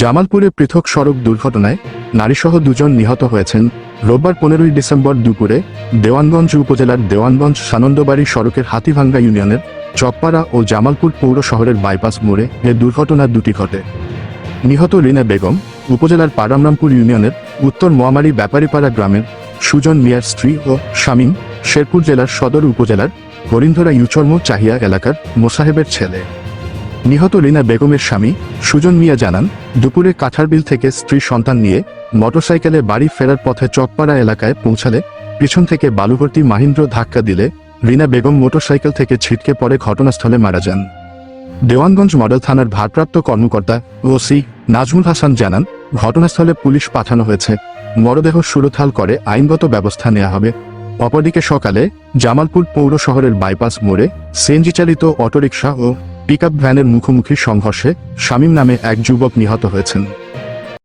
জামালপুরে পৃথক সড়ক দুর্ঘটনায় নারীসহ দুজন নিহত হয়েছেন রোববার পনেরোই ডিসেম্বর দুপুরে দেওয়ানগঞ্জ উপজেলার দেওয়ানগঞ্জ সানন্দবাড়ি সড়কের হাতিভাঙ্গা ইউনিয়নের চকপাড়া ও জামালপুর পৌর শহরের বাইপাস মোড়ে এ দুর্ঘটনা দুটি ঘটে। নিহত রিনা বেগম উপজেলার পারামরামপুর ইউনিয়নের উত্তর মোয়ামারি ব্যাপারীপাড়া গ্রামের সুজন মিয়ার স্ত্রী ও শামীম শেরপুর জেলার সদর উপজেলার হরিন্ধরা ইউচর্ম চাহিয়া এলাকার মোসাহেবের ছেলে। নিহত রিনা বেগমের স্বামী সুজন মিয়া জানান, দুপুরে কাঠারবিল থেকে স্ত্রী সন্তান নিয়ে মোটরসাইকেলে বাড়ি ফেরার পথে চকপাড়া এলাকায় পৌঁছালে পিছন থেকে বালুভর্তি মাহিন্দ্র ধাক্কা দিলে রিনা বেগম মোটরসাইকেল থেকে ছিটকে পড়ে ঘটনাস্থলে মারা যান। দেওয়ানগঞ্জ মডেল থানার ভারপ্রাপ্ত কর্মকর্তা ওসি নাজমুল হাসান জানান, ঘটনাস্থলে পুলিশ পাঠানো হয়েছে। মরদেহ সুরথাল করে আইনগত ব্যবস্থা নেওয়া হবে। অপরদিকে সকালে জামালপুর পৌর শহরের বাইপাস মোড়ে সিএনজি চালিত অটোরিকশা ও পিকআপ ভ্যানের মুখোমুখি সংঘর্ষে শামীম নামে এক যুবক নিহত হয়েছেন।